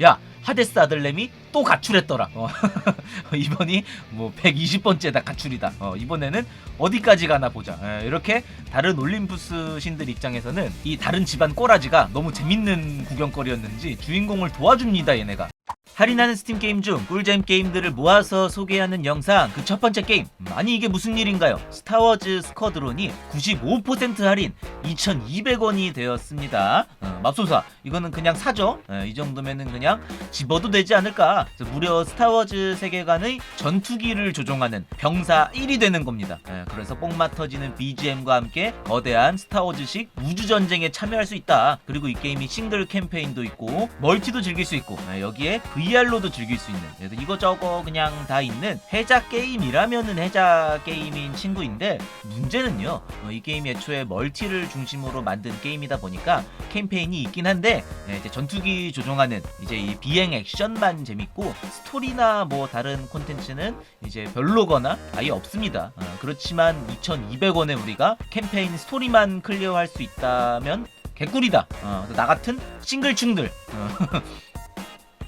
야 하데스 아들렘이 또 가출했더라. 어, 이번이 뭐 120번째다 가출이다. 어, 이번에는 어디까지 가나 보자. 예, 이렇게 다른 올림푸스 신들 입장에서는 이 다른 집안 꼬라지가 너무 재밌는 구경거리였는지 주인공을 도와줍니다 얘네가. 할인하는 스팀 게임 중 꿀잼 게임들을 모아서 소개하는 영상 그 첫 번째 게임 음, 아니 이게 무슨 일인가요? 스타워즈 스쿼드론이 95% 할인 2,200원이 되었습니다. 어, 맙소사 이거는 그냥 사죠. 예, 이 정도면은 그냥 집어도 되지 않을까? 무려 스타워즈 세계관의 전투기를 조종하는 병사 1이 되는 겁니다. 예, 그래서 뽕맛 터지는 BGM과 함께 거대한 스타워즈식 우주 전쟁에 참여할 수 있다. 그리고 이 게임이 싱글 캠페인도 있고 멀티도 즐길 수 있고 예, 여기에 VR로도 즐길 수 있는 그래서 이거저거 그냥 다 있는 해자 게임이라면은 해자 게임인 친구인데 문제는요 어, 이 게임이 애초에 멀티를 중심으로 만든 게임이다 보니까 캠페인이 있긴 한데 예, 이제 전투기 조종하는 이제 이 비행 액션만 재밌고 스토리나 뭐 다른 콘텐츠는 이제 별로거나 아예 없습니다. 어, 그렇지만 2,200원에 우리가 캠페인 스토리만 클리어할 수 있다면 개꿀이다. 어, 나 같은 싱글충들. 어,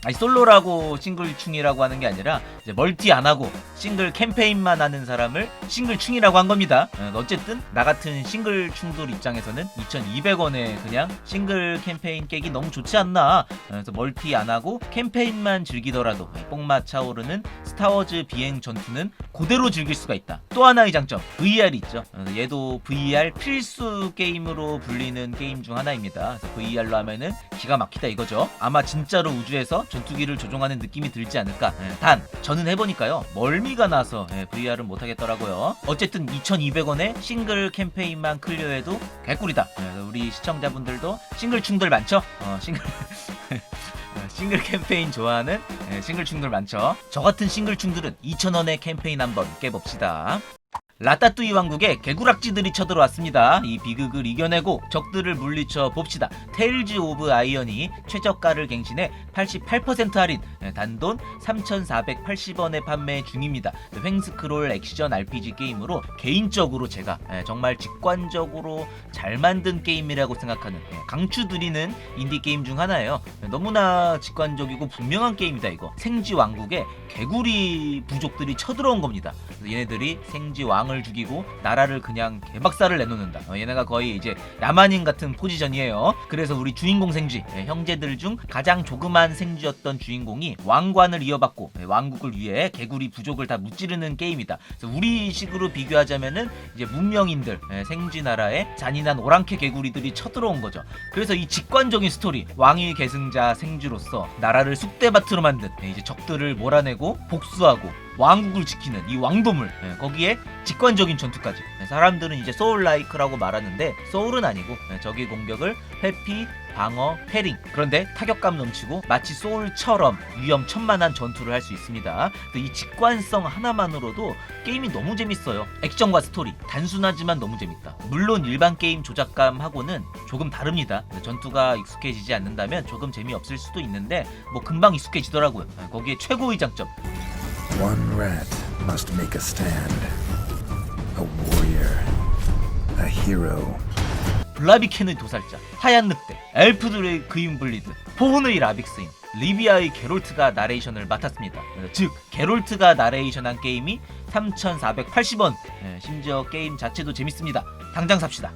아니 솔로라고 싱글충이라고 하는 게 아니라 이제 멀티 안 하고 싱글 캠페인만 하는 사람을 싱글충이라고 한 겁니다. 어, 어쨌든 나 같은 싱글충들 입장에서는 2,200원에 그냥 싱글 캠페인 깨기 너무 좋지 않나. 어, 그래서 멀티 안 하고 캠페인만 즐기더라도 뽕맛 차오르는 스타워즈 비행 전투는 그대로 즐길 수가 있다. 또 하나의 장점 VR이 있죠. 어, 얘도 VR 필수 게임으로 불리는 게임 중 하나입니다. VR로 하면은 기가 막히다 이거죠. 아마 진짜로 우주에서 전투기를 조종하는 느낌이 들지 않을까. 예, 단 저는 해보니까요 멀미가 나서 예, VR은 못하겠더라고요. 어쨌든 2,200원에 싱글 캠페인만 클리어해도 개꿀이다. 예, 우리 시청자분들도 싱글 충들 많죠? 어, 싱글 어, 싱글 캠페인 좋아하는 예, 싱글 충들 많죠. 저 같은 싱글 충들은 2,000원의 캠페인 한번 깨봅시다. 라따뚜이 왕국에 개구락지들이 쳐들어왔습니다. 이 비극을 이겨내고 적들을 물리쳐 봅시다. 테일즈 오브 아이언이 최저가를 갱신해 88% 할인, 예, 단돈 3,480원에 판매 중입니다. 횡스크롤 액션 RPG 게임으로 개인적으로 제가 예, 정말 직관적으로 잘 만든 게임이라고 생각하는 예, 강추드리는 인디 게임 중 하나예요. 예, 너무나 직관적이고 분명한 게임이다 이거. 생지 왕국에 개구리 부족들이 쳐들어온 겁니다. 얘네들이 생지 왕을 죽이고 나라를 그냥 개박살을 내놓는다. 어, 얘네가 거의 이제 야만인 같은 포지션이에요. 그래서 우리 주인공 생쥐 예, 형제들 중 가장 조그만 생쥐였던 주인공이 왕관을 이어받고 예, 왕국을 위해 개구리 부족을 다 무찌르는 게임이다. 그래서 우리식으로 비교하자면은 이제 문명인들 예, 생쥐 나라에 잔인한 오랑캐 개구리들이 쳐들어온 거죠. 그래서 이 직관적인 스토리 왕위 계승자 생쥐로서 나라를 쑥대밭으로 만든 예, 이제 적들을 몰아내고 복수하고 왕국을 지키는 이 왕도물 예, 거기에 직관적인 전투까지. 예, 사람들은 이제 소울 라이크라고 말하는데 소울은 아니고 예, 적의 공격을 회피 방어, 패링. 그런데 타격감 넘치고 마치 소울처럼 위험천만한 전투를 할 수 있습니다. 이 직관성 하나만으로도 게임이 너무 재밌어요. 액션과 스토리. 단순하지만 너무 재밌다. 물론 일반 게임 조작감하고는 조금 다릅니다. 전투가 익숙해지지 않는다면 조금 재미없을 수도 있는데 뭐 금방 익숙해지더라고요. 예, 거기에 최고의 장점 One rat must make a stand. A warrior. A hero. 블라비켄의 도살자, 하얀 늑대, 엘프들의 그인 블리드, 포혼의 라빅스인, 리비아의 게롤트가 나레이션을 맡았습니다. 즉, 게롤트가 나레이션한 게임이 3,480원. 예, 심지어 게임 자체도 재밌습니다. 당장 삽시다.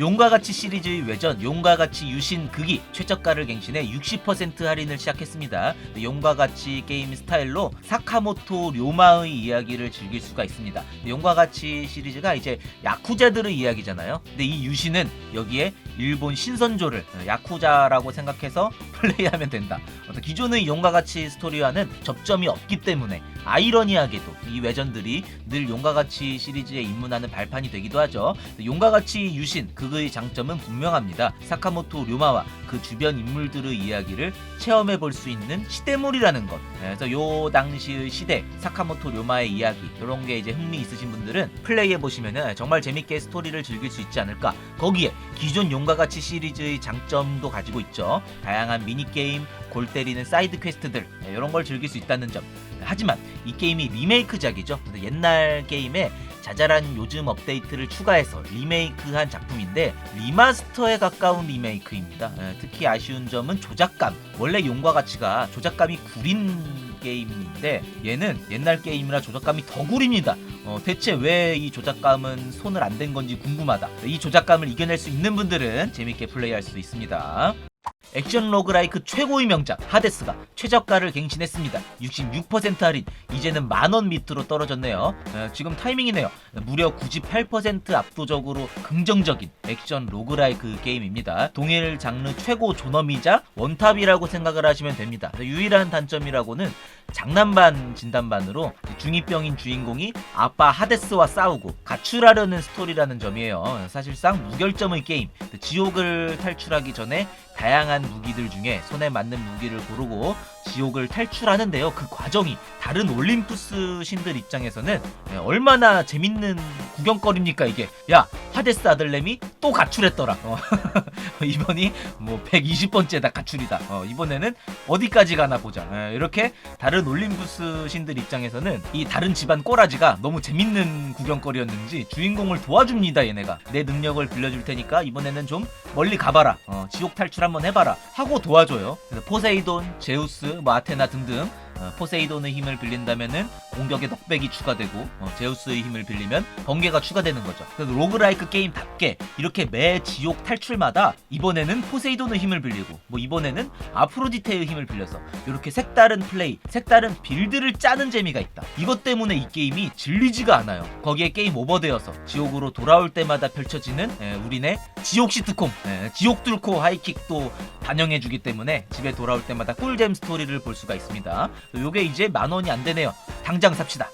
용과 같이 시리즈의 외전 용과 같이 유신 극이 최저가를 갱신해 60% 할인을 시작했습니다. 용과 같이 게임 스타일로 사카모토 료마의 이야기를 즐길 수가 있습니다. 용과 같이 시리즈가 이제 야쿠자들의 이야기잖아요. 근데 이 유신은 여기에 일본 신선조를 야쿠자라고 생각해서 플레이하면 된다. 어떤 기존의 용과 같이 스토리와는 접점이 없기 때문에 아이러니하게도 이 외전들이 늘 용과 같이 시리즈에 입문하는 발판이 되기도 하죠. 용과 같이 유신 그의 장점은 분명합니다. 사카모토 료마와 그 주변 인물들의 이야기를 체험해 볼 수 있는 시대물이라는 것. 그래서 요 당시의 시대 사카모토 료마의 이야기 이런 게 이제 흥미 있으신 분들은 플레이해 보시면은 정말 재밌게 스토리를 즐길 수 있지 않을까. 거기에 기존 용과 같이 시리즈의 장점도 가지고 있죠. 다양한 미니 게임, 골 때리는 사이드 퀘스트들 네, 이런 걸 즐길 수 있다는 점. 하지만 이 게임이 리메이크작이죠. 옛날 게임에 자잘한 요즘 업데이트를 추가해서 리메이크한 작품인데 리마스터에 가까운 리메이크입니다. 예, 특히 아쉬운 점은 조작감. 원래 용과 가치가 조작감이 구린 게임인데 얘는 옛날 게임이라 조작감이 더 구립니다. 어, 대체 왜 이 조작감은 손을 안 댄 건지 궁금하다. 이 조작감을 이겨낼 수 있는 분들은 재밌게 플레이할 수 있습니다. 액션 로그라이크 최고의 명작 하데스가 최저가를 갱신했습니다. 66% 할인 이제는 만원 밑으로 떨어졌네요. 어, 지금 타이밍이네요. 무려 98% 압도적으로 긍정적인 액션 로그라이크 게임입니다. 동일 장르 최고 존엄이자 원탑이라고 생각을 하시면 됩니다. 유일한 단점이라고는 장난반 진단반으로 중이병인 주인공이 아빠 하데스와 싸우고 가출하려는 스토리라는 점이에요. 사실상 무결점의 게임. 지옥을 탈출하기 전에 다양한 무기들 중에 손에 맞는 무기를 고르고 지옥을 탈출하는데요. 그 과정이 다른 올림푸스 신들 입장에서는 예, 얼마나 재밌는 구경거리입니까 이게. 야 하데스 아들내미 또 가출했더라. 어, 이번이 뭐 120번째다 가출이다. 어, 이번에는 어디까지 가나 보자. 예, 이렇게 다른 올림푸스 신들 입장에서는 이 다른 집안 꼬라지가 너무 재밌는 구경거리였는지 주인공을 도와줍니다 얘네가. 내 능력을 빌려줄 테니까 이번에는 좀 멀리 가봐라. 어, 지옥 탈출 한번 해봐라. 하고 도와줘요. 그래서 포세이돈, 제우스, 뭐 아테나 등등 어, 포세이돈의 힘을 빌린다면은 공격에 넉백이 추가되고 어, 제우스의 힘을 빌리면 번개가 추가되는 거죠. 그래서 로그라이크 게임답게 이렇게 매 지옥 탈출마다 이번에는 포세이돈의 힘을 빌리고 뭐 이번에는 아프로디테의 힘을 빌려서 이렇게 색다른 플레이, 색다른 빌드를 짜는 재미가 있다. 이것 때문에 이 게임이 질리지가 않아요. 거기에 게임 오버되어서 지옥으로 돌아올 때마다 펼쳐지는 에, 우리네 지옥 시트콤, 에, 지옥 뚫고 하이킥도 반영해주기 때문에 집에 돌아올 때마다 꿀잼 스토리를 볼 수가 있습니다. 요게 이제 만 원이 안 되네요. 당장 삽시다.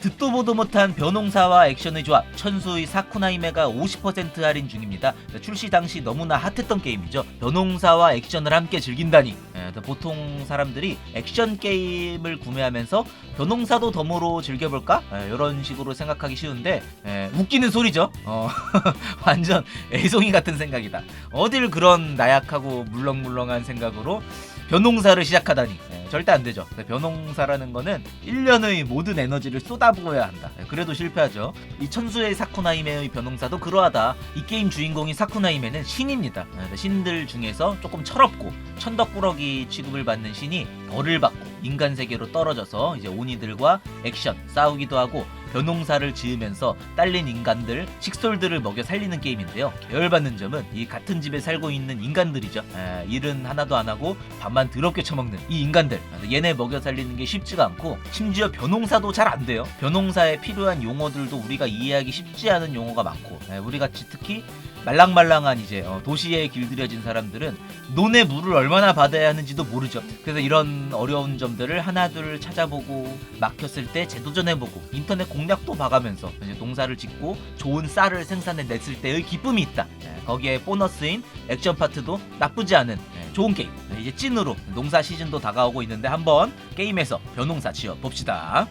듣도 보도 못한 변홍사와 액션의 조합 천수의 사쿠나이메가 50% 할인 중입니다. 출시 당시 너무나 핫했던 게임이죠. 변홍사와 액션을 함께 즐긴다니. 예, 보통 사람들이 액션 게임을 구매하면서 변홍사도 덤으로 즐겨볼까? 예, 이런 식으로 생각하기 쉬운데 예, 웃기는 소리죠. 어, 완전 애송이 같은 생각이다. 어딜 그런 나약하고 물렁물렁한 생각으로 변홍사를 시작하다니 예, 절대 안 되죠. 변홍사라는 거는 1년의 모든 에너지를 쏟아부어야 한다. 예, 그래도 실패하죠. 이 천수의 사쿠나이메의 변홍사도 그러하다. 이 게임 주인공인 사쿠나이메는 신입니다. 예, 신들 중에서 조금 철없고 천덕꾸러기 취급을 받는 신이 벌을 받고 인간 세계로 떨어져서 이제 오니들과 액션 싸우기도 하고 변홍사를 지으면서 딸린 인간들, 식솔들을 먹여 살리는 게임인데요. 계열받는 점은 이 같은 집에 살고 있는 인간들이죠. 에, 일은 하나도 안 하고 밥만 더럽게 처먹는 이 인간들. 얘네 먹여 살리는 게 쉽지가 않고 심지어 변홍사도 잘 안 돼요. 변홍사에 필요한 용어들도 우리가 이해하기 쉽지 않은 용어가 많고 에, 우리 같이 특히 말랑말랑한 이제 어, 도시에 길들여진 사람들은 논의 물을 얼마나 받아야 하는지도 모르죠. 그래서 이런 어려운 점들을 하나둘 찾아보고 막혔을 때 재도전해보고 인터넷 공략도 봐가면서 이제 농사를 짓고 좋은 쌀을 생산해 냈을 때의 기쁨이 있다. 예, 거기에 보너스인 액션 파트도 나쁘지 않은 예, 좋은 게임. 네, 이제 찐으로 농사 시즌도 다가오고 있는데 한번 게임에서 변농사 지어 봅시다.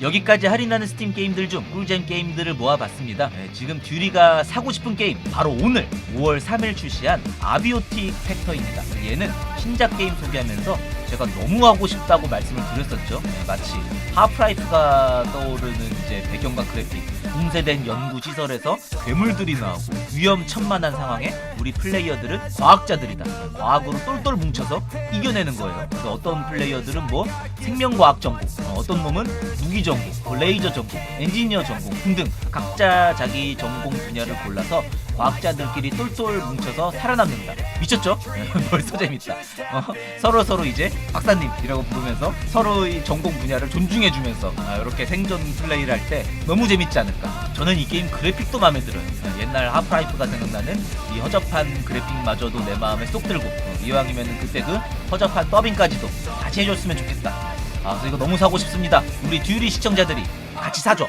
여기까지 할인하는 스팀 게임들 중 꿀잼 게임들을 모아봤습니다. 네, 지금 듀리가 사고 싶은 게임 바로 오늘 5월 3일 출시한 아비오틱 팩터입니다. 얘는 신작 게임 소개하면서 제가 너무 하고 싶다고 말씀을 드렸었죠. 네, 마치 하프라이프가 떠오르는 이제 배경과 그래픽, 공세된 연구 시설에서 괴물들이 나오고 위험천만한 상황에 우리 플레이어들은 과학자들이다. 과학으로 똘똘 뭉쳐서 이겨내는 거예요. 그래서 어떤 플레이어들은 뭐 생명과학 전공, 어, 어떤 놈은 무기 전공, 뭐 레이저 전공, 엔지니어 전공 등등 각자 자기 전공 분야를 골라서 과학자들끼리 똘똘 뭉쳐서 살아남는다. 미쳤죠? 벌써 재밌다. 어, 서로 서로 이제 박사님이라고 부르면서 서로의 전공 분야를 존중해주면서 아, 이렇게 생존 플레이를 할 때 너무 재밌지 않을까. 저는 이 게임 그래픽도 마음에 들어요. 어, 옛날 하프라이프가 생각나는 이 허접 한 그래픽마저도 내 마음에 쏙 들고 어, 이왕이면 그때 그 허접한 더빙까지도 같이 해줬으면 좋겠다. 아, 그래서 이거 너무 사고 싶습니다. 우리 듀리 시청자들이 같이 사줘.